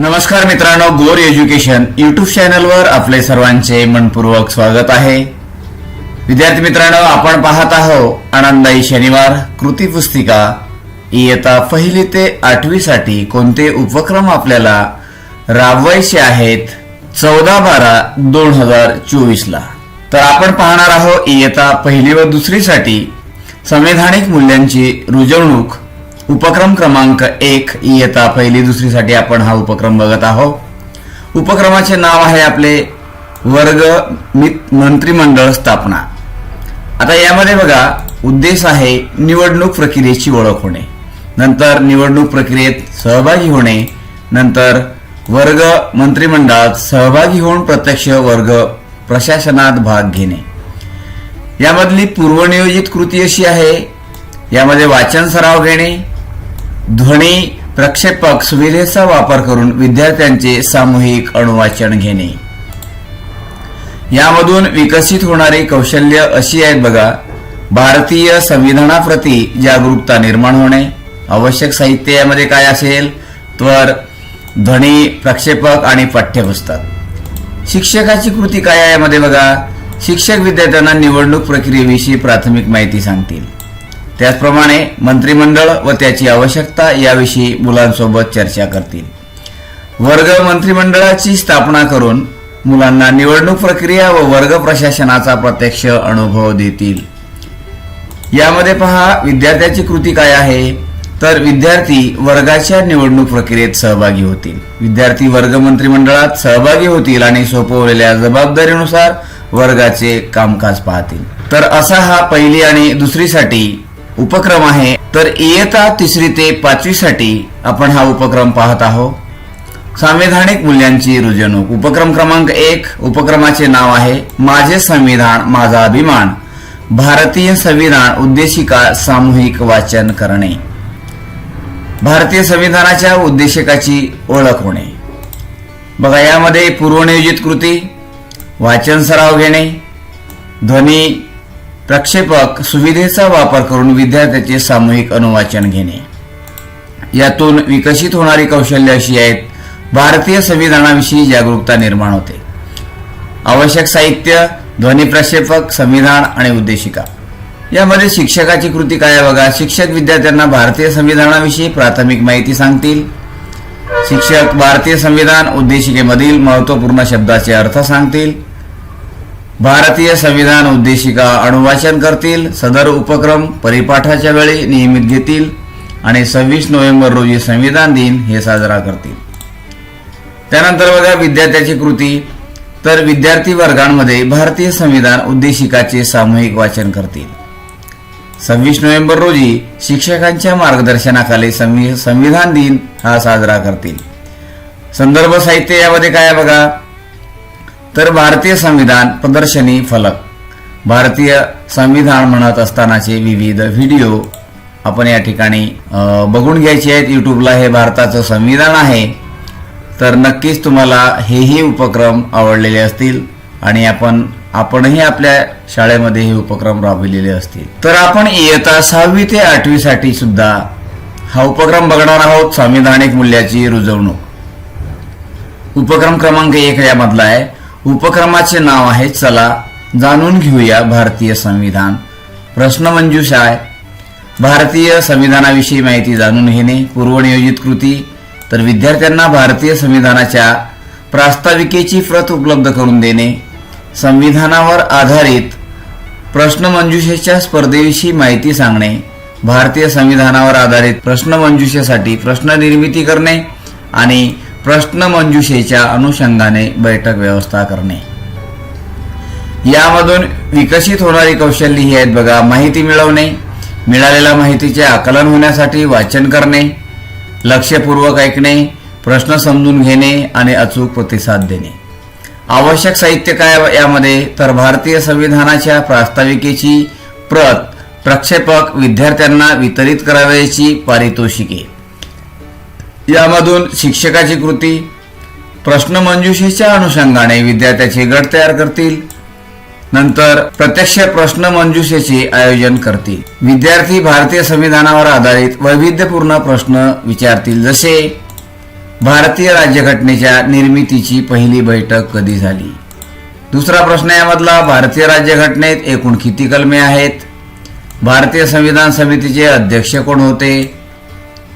नमस्कार मित्रांनो गोर एज्युकेशन युट्यूब चॅनलवर आपले सर्वांचे मनपूर्वक स्वागत आहे. विद्यार्थी मित्रांनो आपण पाहत आहोत आनंदाई शनिवार कृती पुस्तिका. इयता पहिली ते आठवी साठी कोणते उपक्रम आपल्याला राबवायचे आहेत? चौदा बारा दोन हजार चोवीस ला तर आपण पाहणार आहोत इयता पहिली व दुसरीसाठी संवैधानिक मूल्यांची रुजवणूक उपक्रम क्रमांक एक इयता पहिली दुसरीसाठी आपण हा उपक्रम बघत आहोत. उपक्रमाचे नाव आहे आपले वर्ग मंत्रिमंडळ स्थापना. आता यामध्ये बघा उद्देश आहे निवडणूक प्रक्रियेची ओळख होणे. नंतर निवडणूक प्रक्रियेत सहभागी होणे. नंतर वर्ग मंत्रिमंडळात सहभागी होऊन प्रत्यक्ष वर्ग प्रशासनात भाग घेणे. यामधली पूर्वनियोजित कृती अशी आहे. यामध्ये वाचन सराव घेणे. ध्वनी प्रक्षेपक सुविधेचा वापर करून विद्यार्थ्यांचे सामूहिक अणुवाचन घेणे. यामधून विकसित होणारी कौशल्य अशी आहेत बघा. भारतीय संविधानाप्रती जागरूकता निर्माण होणे. आवश्यक साहित्य यामध्ये काय असेल? तर ध्वनी प्रक्षेपक आणि पाठ्यपुस्तक. शिक्षकाची कृती काय आहे यामध्ये बघा. शिक्षक विद्यार्थ्यांना निवडणूक प्रक्रियेविषयी प्राथमिक माहिती सांगतील. त्याचप्रमाणे मंत्रिमंडळ व त्याची आवश्यकता याविषयी मुलांसोबत चर्चा करतील. वर्ग मंत्रिमंडळाची स्थापना करून मुलांना निवडणूक प्रक्रिया व वर्ग प्रशासनाचा प्रत्यक्ष अनुभव देतील. यामध्ये पहा विद्यार्थ्याची कृती काय आहे? तर विद्यार्थी वर्गाच्या निवडणूक प्रक्रियेत सहभागी होतील. विद्यार्थी वर्ग मंत्रिमंडळात सहभागी होतील आणि सोपवलेल्या जबाबदारीनुसार वर्गाचे कामकाज पाहतील. तर असा हा पहिली आणि दुसरीसाठी उपक्रम आहे तर इयत्ता तिसरी ते पाचवीसाठी आपण हा उपक्रम पाहत आहोत. संविधानिक मूल्यांची रुजवणूक. उपक्रम क्रमांक एक उपक्रमाचे नाव आहे माझे संविधान माझा अभिमान. भारतीय संविधान उद्देशिका सामूहिक वाचन करणे. भारतीय संविधानाच्या उद्देशिकाची ओळख होणे. बघा यामध्ये पूर्वनियोजित कृती वाचन सराव घेणे ध्वनी प्रक्षेपक सुविधेचा वापर करून विद्यार्थ्याचे सामूहिक अनुवाचन घेणे. यातून विकसित होणारी कौशल्य अशी आहेत भारतीय संविधानाविषयी जागरूकता निर्माण होते. आवश्यक साहित्य ध्वनी प्रक्षेपक संविधान आणि उद्देशिका. यामध्ये शिक्षकाची कृती काय बघा शिक्षक विद्यार्थ्यांना भारतीय संविधानाविषयी प्राथमिक माहिती सांगतील. शिक्षक भारतीय संविधान उद्देशिकेमधील महत्त्वपूर्ण शब्दाचे अर्थ सांगतील. भारतीय संविधान उद्देशिका अणुवाचन करतील सदर उपक्रम परिपाठाच्या वेळी नियमित घेतील आणि सव्वीस नोव्हेंबर रोजी संविधान दिन हे साजरा करतील. त्यानंतर बघा विद्यार्थ्याची कृती. तर विद्यार्थी वर्गांमध्ये भारतीय संविधान उद्देशिकाचे सामूहिक वाचन करतील. सव्वीस नोव्हेंबर रोजी शिक्षकांच्या मार्गदर्शनाखाली संवि- संविधान दिन हा साजरा करतील. संदर्भ साहित्य यामध्ये काय बघा? तर भारतीय संविधान प्रदर्शनी फलक. भारतीय संविधान म्हणत असतानाचे विविध व्हिडिओ आपण या ठिकाणी बघून घ्यायचे आहेत. यूट्यूबला हे भारताचं संविधान आहे. तर नक्कीच तुम्हाला हेही उपक्रम आवडलेले असतील आणि आपण आपणही आपल्या शाळेमध्ये हे उपक्रम राबविलेले असतील. तर आपण इयत्ता सहावी ते आठवी साठी सुद्धा हा उपक्रम बघणार आहोत. संविधानिक मूल्याची रुजवणूक. उपक्रम क्रमांक एक यामधला आहे. उपक्रमाचे नाव आहे चला जाणून घेऊया भारतीय संविधान. प्रश्नमंजूषा आहे. भारतीय संविधानाविषयी माहिती जाणून घेणे पूर्वनियोजित कृती तर विद्यार्थ्यांना भारतीय संविधानाच्या प्रास्ताविकेची प्रत उपलब्ध करून देणे. संविधानावर आधारित प्रश्नमंजुषेच्या स्पर्धेविषयी माहिती सांगणे. भारतीय संविधानावर आधारित प्रश्नमंजुषेसाठी प्रश्न निर्मिती करणे आणि प्रश्नमंजुषेच्या अनुषंगाने बैठक व्यवस्था करणे. यामधून विकसित होणारी कौशल्य ही आहेत बघा माहिती मिळवणे मिळालेल्या माहितीचे आकलन होण्यासाठी वाचन करणे लक्षपूर्वक ऐकणे प्रश्न समजून घेणे आणि अचूक प्रतिसाद देणे. आवश्यक साहित्य काय यामध्ये? तर भारतीय संविधानाच्या प्रास्ताविकेची प्रत प्रक्षेपक विद्यार्थ्यांना वितरित करावयाची पारितोषिके. यामधून शिक्षकाची कृती प्रश्नमंजुषेच्या अनुषंगाने विद्यार्थ्याचे गट तयार करतील. नंतर प्रत्यक्ष प्रश्नमंजुषेचे आयोजन करतील. विद्यार्थी भारतीय संविधानावर आधारित वैविध्यपूर्ण प्रश्न विचारतील जसे भारतीय राज्यघटनेच्या निर्मितीची पहिली बैठक कधी झाली? दुसरा प्रश्न यामधला भारतीय राज्यघटनेत एकूण किती कलमे आहेत? भारतीय संविधान समितीचे अध्यक्ष कोण होते?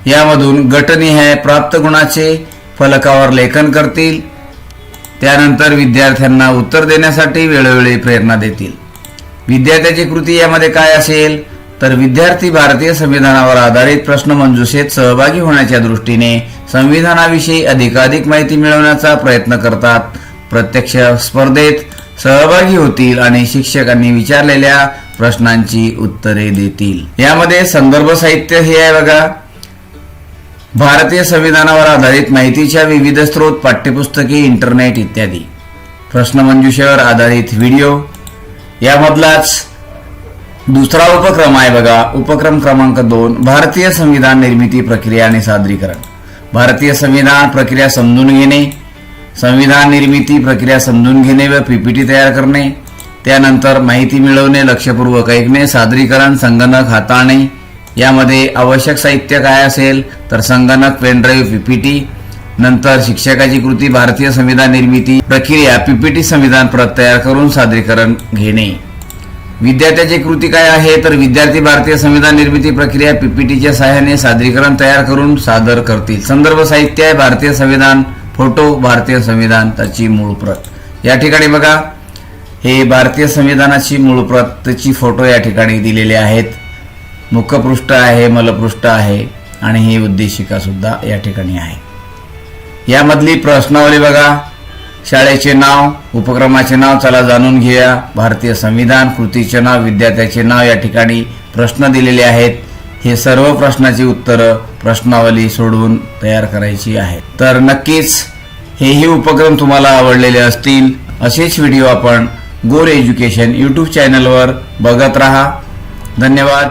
यामधून गटनिहाय प्राप्त गुणाचे फलकावर लेखन करतील. त्यानंतर विद्यार्थ्यांना उत्तर देण्यासाठी वेळोवेळी प्रेरणा देतील. विद्यार्थ्याची कृती यामध्ये काय असेल? तर विद्यार्थी भारतीय संविधानावर आधारित प्रश्नमंजुषेत सहभागी होण्याच्या दृष्टीने संविधानाविषयी अधिकाधिक माहिती मिळवण्याचा प्रयत्न करतात. प्रत्यक्ष स्पर्धेत सहभागी होतील आणि शिक्षकांनी विचारलेल्या प्रश्नांची उत्तरे देतील. यामध्ये संदर्भ साहित्य हे आहे बघा. भारतीय संविधानावर आधारित माहितीच्या विविध स्रोत पाठ्यपुस्तके इंटरनेट इत्यादी. प्रश्नमंजुषेवर आधारित व्हिडिओ यामधलाच दुसरा उपक्रम आहे बघा. उपक्रम क्रमांक दोन भारतीय संविधान निर्मिती प्रक्रिया आणि सादरीकरण. भारतीय संविधान प्रक्रिया समजून घेणे संविधान निर्मिती प्रक्रिया समजून घेणे व पीपीटी तयार करणे त्यानंतर माहिती मिळवणे लक्षपूर्वक ऐकणे सादरीकरण संगणक हाताळणे यामध्ये आवश्यक साहित्य काय असेल तर संगणक पेनड्राईव्ह पीपीटी नंतर शिक्षकाची कृती भारतीय संविधान निर्मिती प्रक्रिया पीपीटी संविधान प्रत तयार करून सादरीकरण घेणे. विद्यार्थ्याची कृती काय आहे तर विद्यार्थी भारतीय संविधान निर्मिती प्रक्रिया पीपीटीच्या सहाय्याने सादरीकरण तयार करून सादर करतील. संदर्भ साहित्य आहे भारतीय संविधान फोटो भारतीय संविधान त्याची मूळ प्रत. या ठिकाणी बघा हे भारतीय संविधानाची मूळ प्रतची फोटो या ठिकाणी दिलेले आहेत. मुखपृष्ठ आहे मलपृष्ठ आहे आणि ही उद्देशिका सुद्धा या ठिकाणी आहे. यामधली प्रश्नावली बघा. शाळेचे नाव उपक्रमाचे नाव चला जाणून घेऊया. भारतीय संविधान कृतीचे नाव विद्यार्थ्याचे नाव या ठिकाणी प्रश्न दिलेले आहेत. हे सर्व प्रश्नाची उत्तरं प्रश्नावली सोडवून तयार करायची आहे तर नक्कीच हेही उपक्रम तुम्हाला आवडलेले असतील. असेच व्हिडिओ आपण गोर एज्युकेशन यूट्यूब चॅनलवर बघत राहा. धन्यवाद.